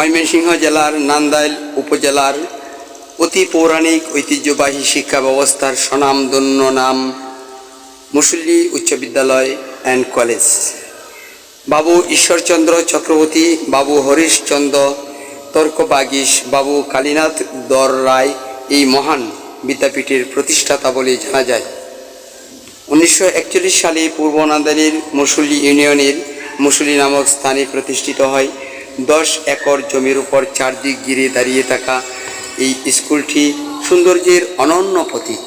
ময়মনসিংহ জেলার নান্দাইল উপজেলার অতি পৌরাণিক ঐতিহ্যবাহী শিক্ষা ব্যবস্থার স্বনামধন্য নাম মুসল্লি উচ্চ বিদ্যালয় অ্যান্ড কলেজ। বাবু ঈশ্বরচন্দ্র চক্রবর্তী, বাবু হরিশচন্দ্র তর্কবাগীশ, বাবু কালীনাথ দর রায় এই মহান বিদ্যাপীঠের প্রতিষ্ঠাতা বলে জানা যায়। উনিশশো একচল্লিশ সালে পূর্ব নান্দাইলের মুসল্লি ইউনিয়নের মুসল্লি নামক স্থানে প্রতিষ্ঠিত হয় দশ একর জমির উপর চারদিক গিরে দাঁড়িয়ে থাকা এই স্কুলটি সৌন্দর্যের অনন্য প্রতীক।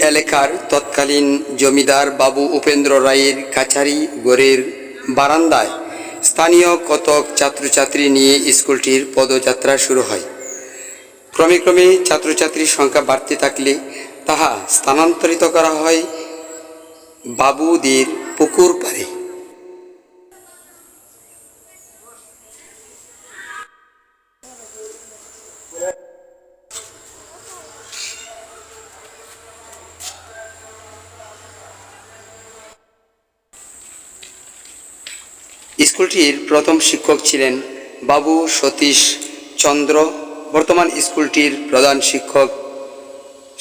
এলাকার তৎকালীন জমিদার বাবু উপেন্দ্র রায়ের কাছারি গড়ের বারান্দায় স্থানীয় কতক ছাত্রছাত্রী নিয়ে স্কুলটির পদযাত্রা শুরু হয়। ক্রমে ক্রমে ছাত্রছাত্রীর সংখ্যা বাড়তে থাকলে তাহা স্থানান্তরিত করা হয় বাবুদের পুকুর পাড়ে। স্কুলটির প্রথম শিক্ষক ছিলেন বাবু সতীশ চন্দ্র, বর্তমান স্কুলটির প্রধান শিক্ষক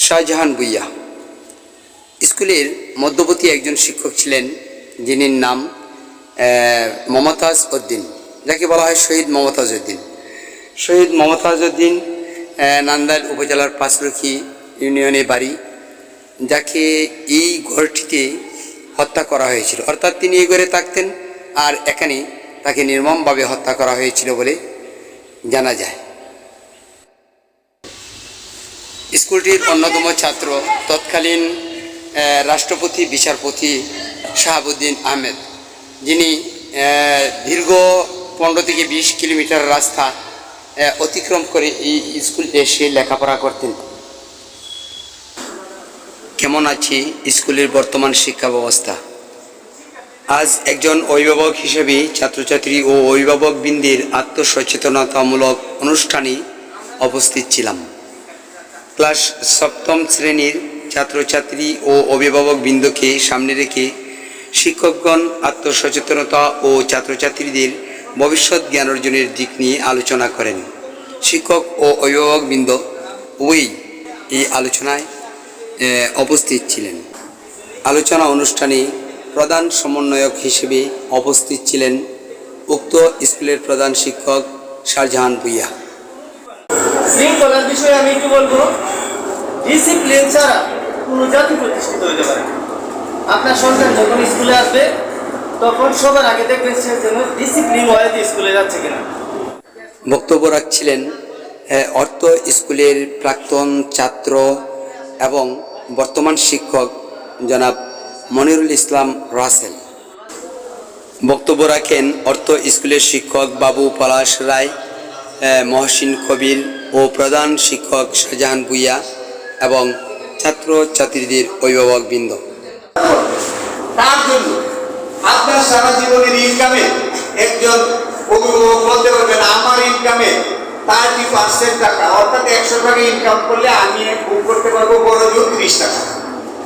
শাহজাহান ভুইয়া। স্কুলের মধ্যবর্তী একজন শিক্ষক ছিলেন যিনি নাম মমতাজ উদ্দিন, যাকে বলা হয় শহীদ মমতাজ উদ্দিন। শহীদ মমতাজ উদ্দিন নান্দাইল উপজেলার পাঁচরুখি ইউনিয়নে বাড়ি, যাকে এই ঘরটিতে হত্যা করা হয়েছিল। অর্থাৎ তিনি এই ঘরে থাকতেন আর এখানে তাকে নির্মমভাবে হত্যা করা হয়েছিল বলে জানা যায়। স্কুলটির অন্যতম ছাত্র তৎকালীন রাষ্ট্রপতি, বিচারপতি শাহাবুদ্দিন আহমেদ। যিনি দীর্ঘ পনেরো থেকে বিশ কিলোমিটার রাস্তা অতিক্রম করে এই স্কুল এসে লেখাপড়া করতেন। কেমন আছে স্কুলের বর্তমান শিক্ষা ব্যবস্থা? আজ একজন অভিভাবক হিসেবে ছাত্রছাত্রী ও অভিভাবক অভিভাবকবৃন্দের আত্মসচেতনতামূলক অনুষ্ঠানে উপস্থিত ছিলাম। ক্লাস সপ্তম শ্রেণির ছাত্রছাত্রী ও অভিভাবক অভিভাবকবৃন্দকে সামনে রেখে শিক্ষকগণ আত্মসচেতনতা ও ছাত্রছাত্রীদের ভবিষ্যৎ জ্ঞান অর্জনের দিক নিয়ে আলোচনা করেন। শিক্ষক ও অভিভাবকবৃন্দ উভয়ই এই আলোচনায় উপস্থিত ছিলেন। আলোচনা অনুষ্ঠানে প্রধান সমন্বয়ক হিসেবে উপস্থিত ছিলেন উক্ত স্কুলের প্রধান শিক্ষক শাহজাহান ভুইয়া। শৃঙ্খলার বিষয়ে আমি একটু বলব ডিসিপ্লিন ছাড়া কোনো জাতি প্রতিষ্ঠিত হতে পারে আপনার সন্তান যখন স্কুলে আসবে তখন সবার আগে দেখবেন সে যেন ডিসিপ্লিন ওয়াইতে স্কুলে যাচ্ছে কিনা। বক্তব্য রাখছিলেন অর্থ স্কুলের প্রাক্তন ছাত্র এবং বর্তমান শিক্ষক জনাব মনিরুল ইসলাম রাসেল। বক্তব্য রাখেন অর্থ স্কুলের শিক্ষক বাবু পলাশ রায় মহসিন কবির ও প্রধান শিক্ষক শাহজাহান ভুইয়া এবং ছাত্র ছাত্রীদের অভিভাবকবৃন্দ আপনার সারা জীবনের ইনকামে একজন অভিভাবক বলতে পারবেন, আমার ইনকামে থার্টি পার্সেন্ট টাকা, অর্থাৎ একশো টাকা ইনকাম করলে আমি বুক করতে পারব বড় জোর ত্রিশ টাকা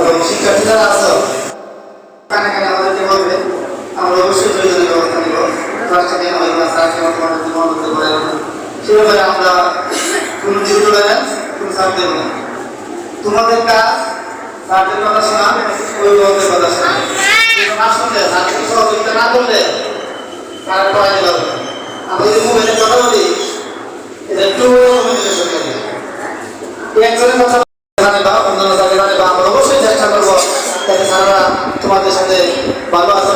এবং শিক্ষার্থী যারা আছো। কানে কানে আমাদেরকে বলবে, আমরা অবশ্যই প্রয়োজনীয় ব্যবস্থা নিব। ক্লাসটা কেন না স্যার কেমন তোমাদের জীবন করতে পারে সে ব্যাপারে আমরা কোনো জিরো টলারেন্স কোনো সার দেব না। তোমাদের কাজ স্যারদের কথা শোনা অভিভাবকদের কথা শোনা। না শুনলে স্যারকে সহযোগিতা না করলে স্যার পড়াতে পারবে আমরা যদি মোবাইলের কথা বলি, এটা একটু কমিউনিকেশন একজনের কথা তোমাদের সাথে ভালো